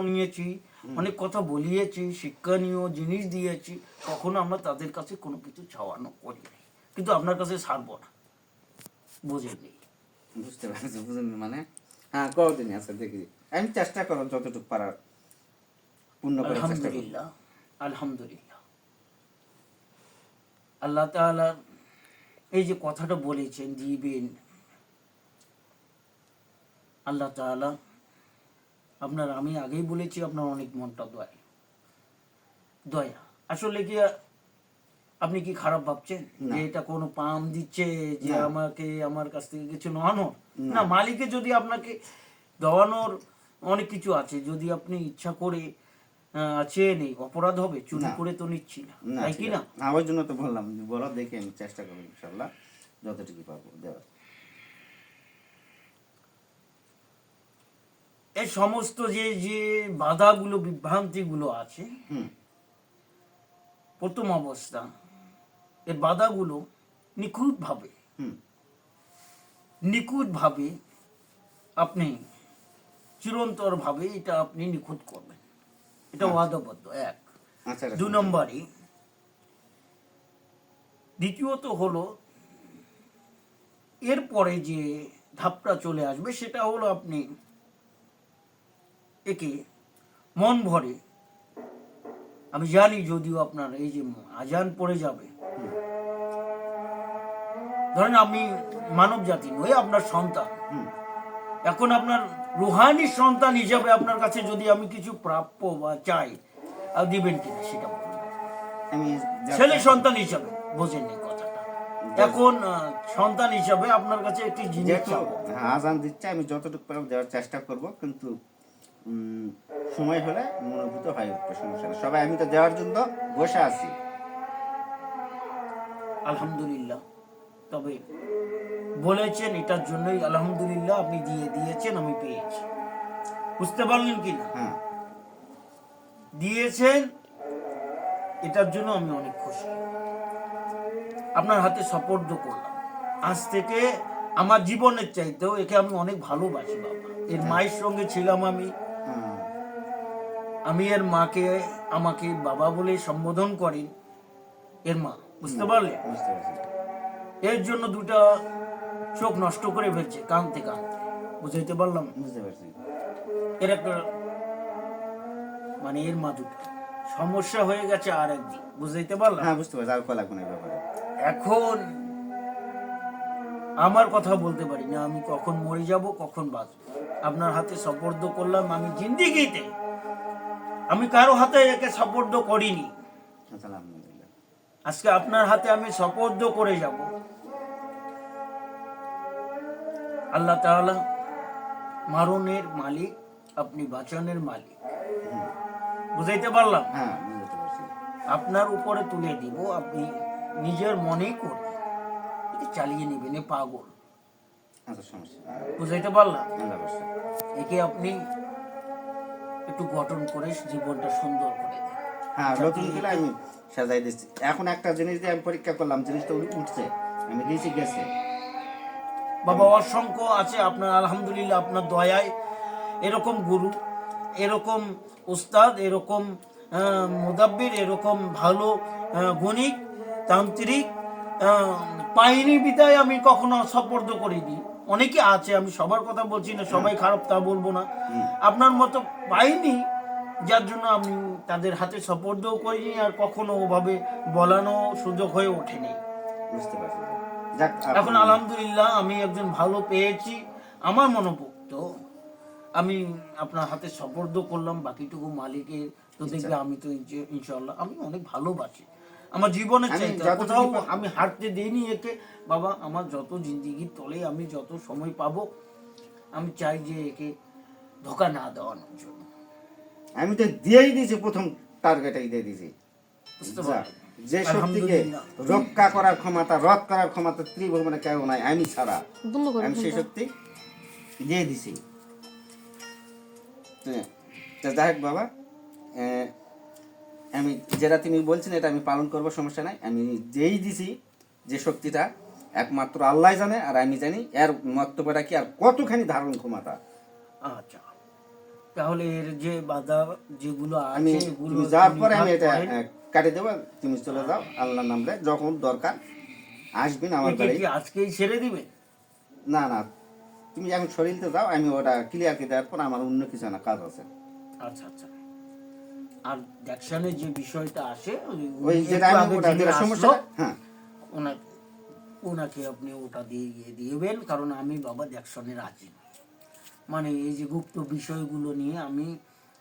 নিয়েছি অনেক কথা বলিয়েছি শিক্ষণীয় জিনিস দিয়েছি কখনো আমরা তাদের কাছে কোনো কিছু চাওয়ানো করি কিন্তু আপনার কাছে ছাড়বো না। বুঝেননি বুঝতে পারছি বুঝলেন মানে? হ্যাঁ কদিন আছে দেখি। আমি চেষ্টা করো যতটুকু পারার পূর্ণ করার চেষ্টা করব আলহামদুলিল্লাহ আলহামদুলিল্লাহ। আল্লাহ তাআলা এই যে কথাটা বলেছেন দিবেন। আল্লাহ তাআলা আপনার আমি আগেই বলেছি আপনার অনেক মনটা দয়া। দয়া। আসলে কি আপনি কি খারাপ ভাবছেন? যে এটা কোনো পাম দিচ্ছে যে আমাকে আমার কাছ থেকে কিছু নেওয়ানোর না। মালিকে যদি আপনাকে দেওয়ানোর অনেক কিছু আছে যদি আপনি ইচ্ছা করে চেয়ে নেই অপরাধ হবে চুরি করে তো নিচ্ছি না। তাই কি না। হ্যাঁ, জন্য তো বললাম বলো দেখি আমি চেষ্টা করব ইনশাল্লাহ যতটুকু পারব দেওয়ার। এই সমস্ত যে যে বাধাগুলো বিভ্রান্তিগুলো আছে প্রথম অবস্থা এই বাধাগুলো নিখুঁতভাবে হুম। নিখুঁতভাবে আপনি চিরন্তরভাবে এটা আপনি নিখুঁত করবেন। এটা ওয়াদাবদ্ধ এক। আচ্ছা দু নম্বরই দ্বিতীয়ত হলো এরপরে যে ধাপটা চলে আসবে সেটা হলো আপনি একে মন ভরে। আমি জানি যদিও আপনার এই যে আজান পড়ে যাবে। ধরেন আমি মানব জাতি নই আপনার সন্তান। এখন আপনার রুহানি সন্তান হিসাবে আপনার কাছে যদি আমি কিছু প্রাপ্য বা চাই দিবেন কিনা সেটা আমি ছেলে সন্তান হিসাবে বোঝেননি কথাটা। এখন সন্তান হিসাবে আপনার কাছে একটি জিনিস হ্যাঁ, আজান দিচ্ছে আমি যতটুকু পারব দেওয়ার চেষ্টা করব কিন্তু সময় হলে মনোভূত হয়ে উঠবে সমস্যা সবাই আমি তো দেওয়ার জন্য বসে আছি। আলহামদুলিল্লাহ। তবে বলেছেন এটার জন্যই আলহামদুলিল্লাহ আপনি দিয়ে দিয়েছেন আমি পেয়েছি। বুঝতে পারলেন কি না? হ্যাঁ। দিয়েছেন এটার জন্য আমি অনেক খুশি। আপনার হাতে সপর্দ করলাম। আজ থেকে আমার জীবনের চাইতেও একে আমি অনেক ভালোবাসি বাবা। এর মায়ের সঙ্গে ছিলাম আমি হ্যাঁ আমি এর মাকে আমাকে বাবা বলে সম্বোধন করেন এর মা বুঝতে পারলে? এর জন্য দুটা চোখ নষ্ট করে ফেলছে কানতে কানতে বুঝাইতে পারলাম? বুঝতে পারছি। এর একটা মানে এর মা দুটো। সমস্যা হয়ে গেছে আর একদিন বুঝাইতে পারলাম? হ্যাঁ বুঝতে পারছি আর কলা কোনো ব্যাপারে? এখন আমার কথা বলতে পারি না আমি কখন মরে যাব কখন বাঁচব। আপনার হাতে সপর্দ করলাম আমি জিন্দিগিতে। আমি কারও হাতে একে সপর্দ করিনি। আজকে আপনার হাতে আমি সপর্দ করে যাব। আল্লাহ তাআলা মারণের মালিক আপনি বাঁচানোর মালিক। বুঝাইতে পারলাম? হ্যাঁ আপনার উপরে তুলে দিব আপনি নিজের মনেই করে চালিয়ে নেবেন পাগল। আচ্ছা। বুঝাইতে পারলাম? একে আপনি একটু গঠন করে জীবনটা সুন্দর করে দেন হ্যাঁ নতুন করে আমি সাজাই দিচ্ছি। এখন একটা জিনিস দিয়ে আমি পরীক্ষা করলাম জিনিসটা উঠে- উঠছে। আমি দিয়েছি গেছে। বাবা অসংখ্য আছে আপনার আলহামদুলিল্লাহ আপনার দয়ায়। এরকম গুরু এরকম উস্তাদ এরকম মুদাব্বির এরকম ভালো গণিক তান্ত্রিক পাইনি বিদায় আমি কখনো সপর্দ করিনি। অনেকে আছে আমি সবার কথা বলছি না সবাই খারাপ তা বলব না। আপনার মতো পাইনি যার জন্য আমি তাদের হাতে সপর্দও করিনি আর কখনো ওভাবে বলানো সুযোগ হয়ে ওঠেনি। বুঝতে পারছি। এখন আলহামদুলিল্লাহ আমি একজন ভালো পেয়েছি আমার মনোভুক্ত আমি আপনার হাতে সপর্দ করলাম বাকিটুকু মালিকের তো দেখবে আমি তো ইনশাল্লাহ আমি অনেক ভালোবাসি। আমার জীবনে কোথাও আমি হাঁটতে দিইনি একে। বাবা আমার যত জিন্দিগির তলে আমি যত সময় পাবো আমি চাই যে একে ধোকা না দেওয়ানোর জন্য। আমি তো দিয়েই দিয়েছি প্রথম টার্গেটেই দিয়ে দিয়েছি। বুঝতে যা, যে শক্তিকে। রক্ষা করার ক্ষমতা রদ করার ক্ষমতা ত্রিভুবনে কেউ নাই আমি ছাড়া। আমি সেই শক্তি দিয়ে দিছি তো যাই হোক বাবা আমি যেটা তুমি বলছেন এটা আমি পালন করব সমস্যা নাই। আমি যেই দিছি যে শক্তিটা একমাত্র আল্লাহ জানে আর আমি জানি এর মন্তব্যটা কি আর কতখানি ধারণ ক্ষমতা। আচ্ছা। তাহলে এর যে বাধা যেগুলো আমি তুমি যাওয়ার পরে আমি এটা। কাটে দেবো তুমি চলে যাও আল্লাহর নামে যখন দরকার আসবেন আমার বাড়ি। আজকেই ছেড়ে দিবে? না না তুমি এখন শরীরতে যাও আমি ওটা ক্লিয়ার করে দেওয়ার পর আমার অন্য কিছু না কাজ আছে। আচ্ছা আচ্ছা। আর দেখশনের যে বিষয়টা আসে ওই- যেটা আমি ওটা যিনি সমস্যা হ্যাঁ। ওনা- ওনাকে আপনি ওটা দিয়ে গিয়ে দিবেন কারণ আমি বাবা দেখশনে রাজি মানে এই যে গুপ্ত বিষয়গুলো নিয়ে আমি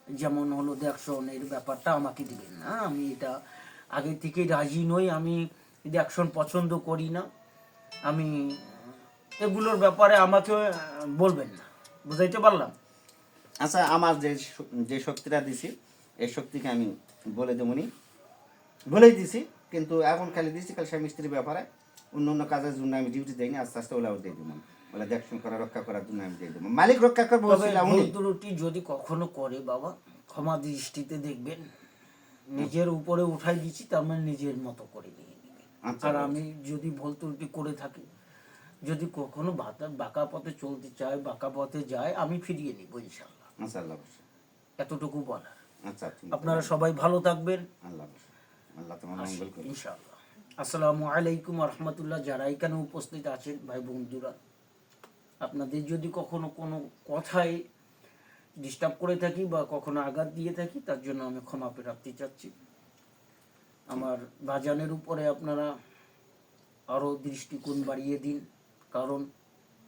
যেমন হলো দেখশনের ব্যাপারটা আমাকে দিবেন না আমি এটা আগে থেকেই রাজি নই আমি দেখশন পছন্দ করি না। আমি এগুলোর ব্যাপারে আমাকে বলবেন না বুঝাইতে পারলাম? আচ্ছা আমার যে যে শক্তিটা দিছি এই শক্তিকে আমি বলে দেবনি। বলেই দিছি কিন্তু এখন খালি দিছি খালি স্বামী স্ত্রীর ব্যাপারে অন্য অন্য কাজের জন্য আমি ডিউটি দেইনি আস্তে আস্তে ওলাও দিয়ে দেবো। বলে দেখশন করা রক্ষা করার জন্য আমি দিয়ে দেবো। মালিক রক্ষা করব ত্রুটি যদি কখনো করে বাবা ক্ষমা দৃষ্টিতে দেখবেন নিজের উপরে উঠাই দিচ্ছি তার মানে নিজের মতো করে নিয়ে আচ্ছা, আর আমি যদি ভুল ত্রুটি করে থাকি যদি কখনো বাঁকা পথে চলতে চায় বাঁকা পথে যায় আমি ফিরিয়ে নিব ইনশাল্লাহ এতটুকু বলার। আচ্ছা আপনারা সবাই ভালো থাকবেন। আল্লাহ আল্লাহ তোমার মঙ্গল করবে ইনশাআল্লাহ। আসসালামু আলাইকুম রহমতুল্লাহ। যারা এখানে উপস্থিত আছেন ভাই বন্ধুরা আপনাদের যদি কখনো কোনো কথায় ডিস্টার্ব করে থাকি বা কখনো আঘাত দিয়ে থাকি তার জন্য আমি ক্ষমা প্রার্থী চাচ্ছি। আমার বাজানের উপরে আপনারা আরও দৃষ্টিকোণ বাড়িয়ে দিন কারণ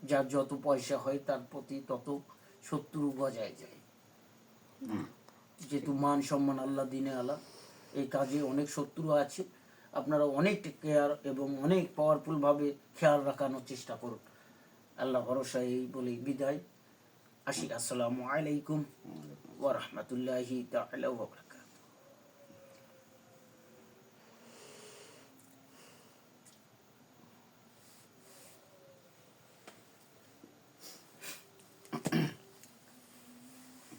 যার যত পয়সা হয় তার প্রতি তত শত্রু বজায় যায়। যেহেতু মান সম্মান আল্লাহ দিনে আলা, এই কাজে অনেক শত্রু আছে। আপনারা অনেক কেয়ার এবং অনেক পাওয়ারফুল ভাবে খেয়াল রাখানোর চেষ্টা করুন। আল্লাহ ভরসা এই বলেই বিদায়। আসি, আসসালামু আলাইকুম ওয়া রাহমাতুল্লাহি তাআলা ওয়া বারাকাতুহু।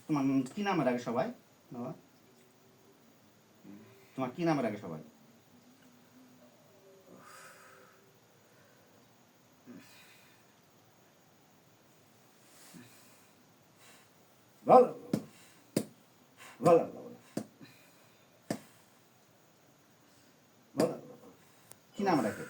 তোমার কি নামের আগে সবাই? বাবা। তোমার কি নামের আগে সবাই? বলো। বলো। কি নাম রাখে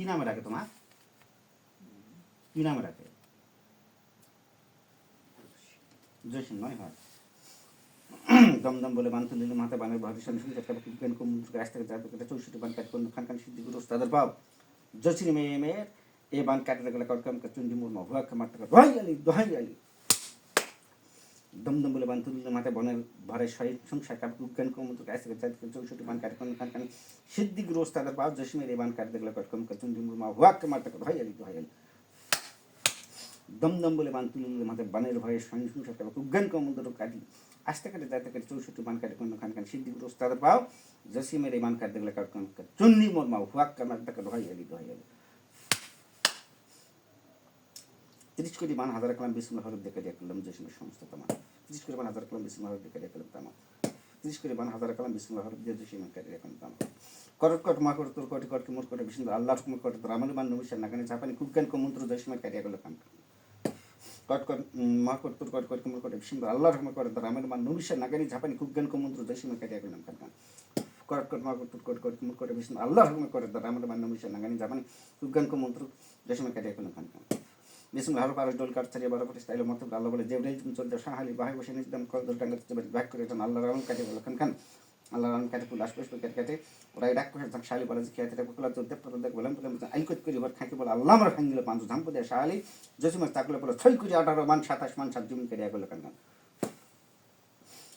কি নামে রাখে তোমার? কি নামে রাখে জয়সিং, নয় হয়। দমদম বলে বান তুলিলে মাথা বানের ভাবি সঙ্গে সঙ্গে একটা বিজ্ঞান কম গাছ থেকে যাতে কেটে চৌষট্টি বান কাট কোন খান খান সিদ্ধি গুরু তাদের পাও। জসির মেয়ে, মেয়ের, এ বান কাটতে গেলে দোহাই আলি দোহাই আলি। দমদম বলে বান তুলিলে মাথায় বনের ভরে শহীদ সংসার কাপ বিজ্ঞান কম গাছ থেকে যাতে করে চৌষট্টি বান কাট কোন খান সিদ্ধি গুরু তাদের পাও জসিমের এ বান কাটতে গেলে কটকাম চুন্ডি মুরমা ভুয়া মারতে দোহাই আলি দোহাই আলি দমদম বলে বান তুলিলে মাথায় বানের ভয়ে সঙ্গে সংসার কাপ বিজ্ঞান কম কাটি আসতে কাটে, যাতে কাটে চৌষট্টি বান কাটে কোন খান খান সিদ্ধি গুরু তাদের পাও জসিমের এই বান কাটতে গেলে কটকাম চুন্ডি মুরমা ভুয়া মারতে দোহাই আলি দোহাই আলি তিরিশ কোটি বান হাজার কালাম বিসমুল্লাহ হরফ দেখে করলাম জসিমের সমস্ত তামা। তিরিশ কোটি বান হাজার কালাম বিসমুল্লাহ হরফ দেখে দিয়ে করলাম তামা। তিরিশ কোটি বান হাজার কালাম বিসমুল্লাহ হরফ দিয়ে জসিমের কাটে দিয়ে করলাম তামা। করট কট মা করত কটি কট মোর কটে বিষ্ণু, আল্লাহ হুকুম কট আমল মান নবিশ নাগানে জাপানি কুকান কমন্ত্র জসিমের কাটে করলাম কাম কট কট মা কট তোর, কট কট মোর কটে বিষ্ণু, আল্লাহ কট তোর, আমল মান নবিশ নাগানে জাপানি কুকান কমন্ত্র জসিমের কাটে করলাম কাম করট কট মা করত কট কট মোর কটে বিষ্ণু, আল্লাহ কট তোর, আমল মান নবিশ নাগানে জাপানি কুকান কমন্ত্র জসিমের কাটে করলাম কাম বিসম ভালো পারস ডোল কাট ছাড়িয়ে বারো কোটি স্টাইল মতো আল্লাহ বলে জেবরাইল তুমি চলতে সাহালি বাহাই বসে নিজ দাম কল দোল টাঙ্গার ব্যাক করে এটা আল্লাহ রাম কাটে বলে, খান খান। আল্লাহ রাম কাটে, ফুল আসবে কেটে কেটে। ওরা ডাক করে থাক শালি বলে যে থাকে কুকুলা চলতে পর দেখ বললাম বললাম আই কত করি, ওর খাঁকে বলে, আল্লাহ আমার ভাঙ্গিলে পাঁচ ধাম পদে যে সময় তাকলে বলে, ছয় কুড়ি, আঠারো, মান সাতাশ, মান সাত, জমি কেটে গেল খান খান।